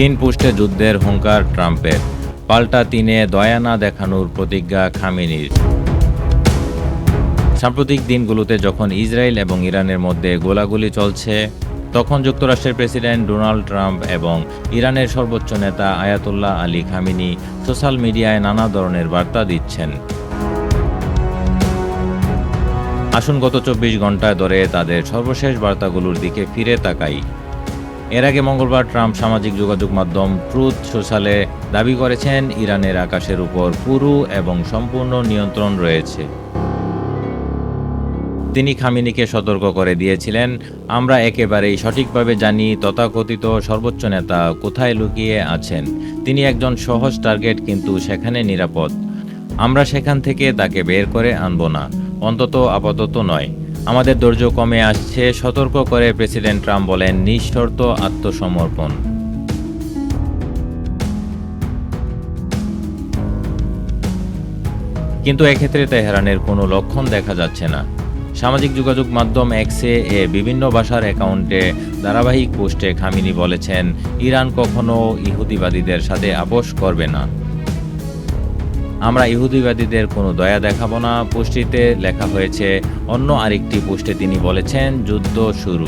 তিন পুষ্টে যুদ্ধের হুঙ্কার ট্রাম্পের। পাল্টা তিনে দয়া না দেখানোর প্রতিজ্ঞা খামেনির। সাম্প্রতিক দিনগুলোতে যখন ইসরায়েল এবং ইরানের মধ্যে গোলাগুলি চলছে, তখন যুক্তরাষ্ট্রের প্রেসিডেন্ট ডোনাল্ড ট্রাম্প এবং ইরানের সর্বোচ্চ নেতা আয়াতুল্লাহ আলী খামিনি সোশ্যাল মিডিয়ায় নানা ধরনের বার্তা দিচ্ছেন। আসুন গত চব্বিশ ঘন্টায় ধরে তাদের সর্বশেষ বার্তাগুলোর দিকে ফিরে তাকাই। এর আগে মঙ্গলবার ট্রাম্প সামাজিক যোগাযোগ মাধ্যম ট্রুথ সোশ্যালে দাবি করেছেন, ইরানের আকাশের উপর পুরো এবং সম্পূর্ণ নিয়ন্ত্রণ রয়েছে। তিনি খামিনিকে সতর্ক করে দিয়েছিলেন, আমরা একেবারেই সঠিকভাবে জানি তথাকথিত সর্বোচ্চ নেতা কোথায় লুকিয়ে আছেন। তিনি একজন সহজ টার্গেট, কিন্তু সেখানে নিরাপদ। আমরা সেখান থেকে তাকে বের করে আনব না, অন্তত আপাতত নয়। আমাদের ধৈর্য কমে আসছে, সতর্ক করে প্রেসিডেন্ট ট্রাম্প বলেন, নিঃশর্ত আত্মসমর্পণ। কিন্তু এক্ষেত্রে তেহরানের কোনো লক্ষণ দেখা যাচ্ছে না। সামাজিক যোগাযোগ মাধ্যম এক্সে এ বিভিন্ন ভাষার অ্যাকাউন্টে ধারাবাহিক পোস্টে খামিনি বলেছেন, ইরান কখনো ইহুদিবাদীদের সাথে আপোষ করবে না। আমরা ইহুদিবাদীদের কোনো দয়া দেখাবো না। পোস্টটিতে লেখা হয়েছে, অন্য আরেকটি পোস্টে তিনি বলেছেন, যুদ্ধ শুরু।